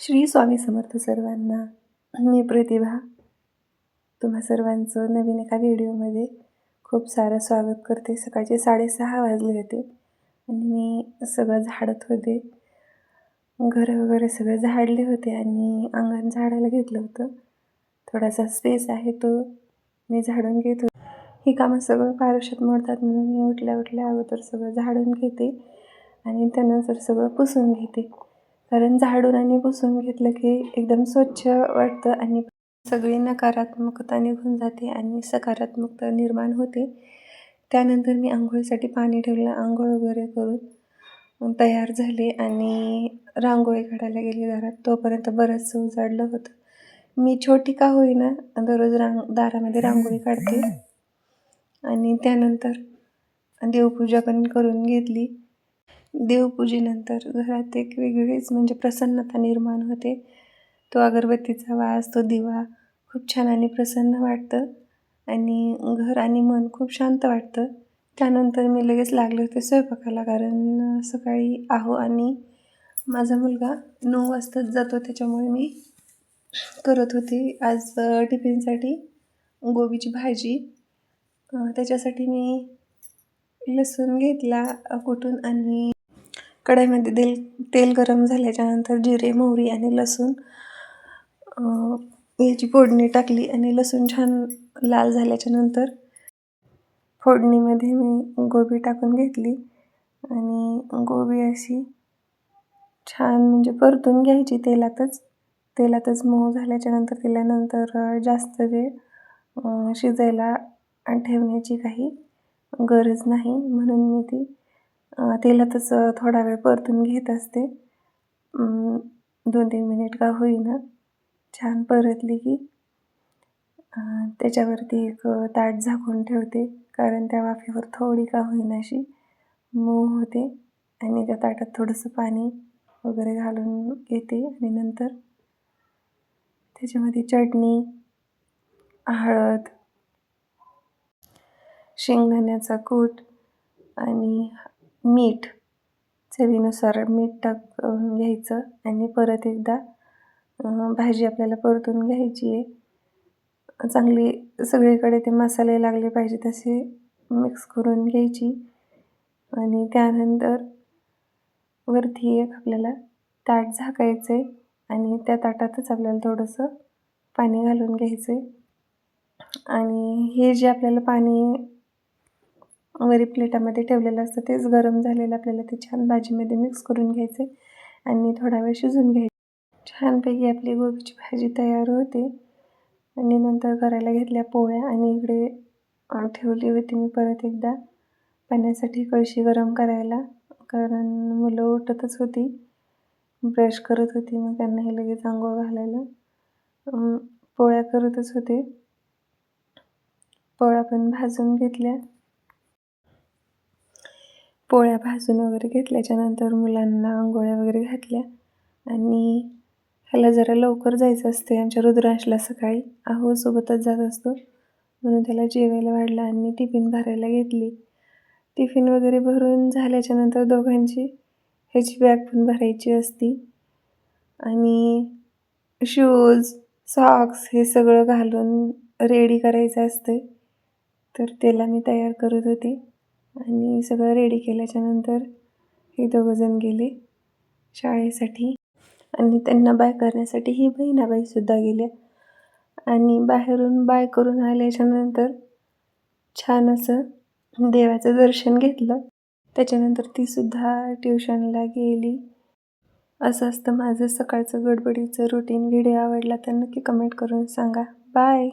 श्री स्वामी समर्थ सर्वांना मी प्रतिभा. तुम्हा सर्वांचं नवीन एका व्हिडिओमध्ये खूप सारं स्वागत करते. सकाळचे साडेसहा वाजले होते आणि मी सगळं झाडत होते. घर वगैरे सगळं झाडले होते आणि अंगण झाडायला घेतलं होतं. थोडासा स्पेस आहे तो मी झाडून घेत. होते ही कामं सगळं पारुष्यात मोडतात म्हणून मी उठल्या उठल्या अगोदर सगळं झाडून घेते आणि त्यानंतर सगळं पुसून घेते. कारण झाडून आणि पुसून घेतलं की एकदम स्वच्छ वाटतं आणि सगळी नकारात्मकता निघून जाते आणि सकारात्मकता निर्माण होते. त्यानंतर मी आंघोळीसाठी पाणी ठेवलं आंघोळ वगैरे करून तयार झाले आणि रांगोळी काढायला गेली दारात. तोपर्यंत बरंचसं उजाडलं होतं. मी छोटी का होईना दररोज रांग दारामध्ये रांगोळी काढते. आणि त्यानंतर देवपूजा पण करून घेतली. देवपूजेनंतर घरात एक वेगळीच म्हणजे प्रसन्नता निर्माण होते. तो अगरबत्तीचा वास तो दिवा खूप छान आणि प्रसन्न वाटतं. आणि घर आणि मन खूप शांत वाटतं. त्यानंतर मी लगेच लागले होते स्वयंपाकाला कारण सकाळी आहो आणि माझा मुलगा नऊ वाजताच जातो. त्याच्यामुळे मी करत होते आज टिफिनसाठी गोबीची भाजी. त्याच्यासाठी मी लसूण घेतला कुठून आणि कढईमध्ये तेल तेल गरम झाल्याच्यानंतर जिरे मोहरी आणि लसूण याची फोडणी टाकली आणि लसूण छान लाल झाल्याच्यानंतर फोडणीमध्ये मी गोबी टाकून घेतली आणि गोबी अशी छान म्हणजे परतून घ्यायची तेलातच. तेलातच मऊ झाल्याच्यानंतर तिला नंतर जास्त वेळ शिजायला ठेवण्याची काही गरज नाही म्हणून मी ती तेलातच थोडा वेळ परतून घेत असते. दोन तीन मिनिट का होईना. छान परतली की. त्याच्यावरती एक ताट झाकून ठेवते. कारण त्या वाफेवर थोडी का होईना अशी मऊ होते. आणि त्या ताटात थोडंसं पाणी वगैरे घालून घेते. आणि नंतर त्याच्यामध्ये चटणी हळद शेंगदाण्याचा कूट आणि मीठ चवीनुसार मीठ टाक घ्यायचं आणि परत एकदा भाजी आपल्याला परतून घ्यायची आहे. चांगली सगळीकडे ते मसाले लागले पाहिजे तसे मिक्स करून घ्यायची. आणि त्यानंतर वरती एक आपल्याला ताट झाकायचं आहे आणि त्या ताटातच आपल्याला थोडंसं पाणी घालून घ्यायचं आहे आणि हे जे आपल्याला पाणी वरी प्लेटामध्ये ठेवलेलं असतं. तेच गरम झालेलं आपल्याला ते छान भाजीमध्ये मिक्स करून घ्यायचे आणि थोडा वेळ शिजून घ्यायचे. छानपैकी आपली गोबीची भाजी तयार होते. आणि नंतर करायला घेतल्या पोळ्या आणि इकडे ठेवली होती मी परत एकदा. पाण्यासाठी कळशी गरम करायला. कारण मुलं उठतच होती. ब्रश करत होती मग त्यांना हे लगेच आंघोळ घालायला. पोळ्या करतच होते. पोळ्या पण भाजून घेतल्या. पोळ्या भाजून वगैरे घेतल्याच्यानंतर मुलांना आंघोळ्या वगैरे घातल्या. आणि ह्याला जरा लवकर जायचं असते आमच्या रुद्रांशला सकाळी आहो सोबतच जात असतो. म्हणून त्याला जेवायला वाढलं आणि टिफिन भरायला घेतली. टिफिन वगैरे भरून झाल्याच्यानंतर दोघांची ह्याची बॅग पण भरायची असती. आणि शूज सॉक्स हे सगळं घालून रेडी करायचं असते तर त्याला मी तयार करत होते. आणि सगळं रेडी केल्याच्यानंतर हे दोघंजण गेले शाळेसाठी. आणि त्यांना बाय करण्यासाठी ही बहिणाबाईसुद्धा गेल्या. आणि बाहेरून बाय करून आल्याच्यानंतर छान असं देवाचं दर्शन घेतलं. त्याच्यानंतर तीसुद्धा ट्युशनला गेली. असं असतं माझं सकाळचं गडबडीचं रुटीन व्हिडिओ आवडला तर नक्की कमेंट करून सांगा. बाय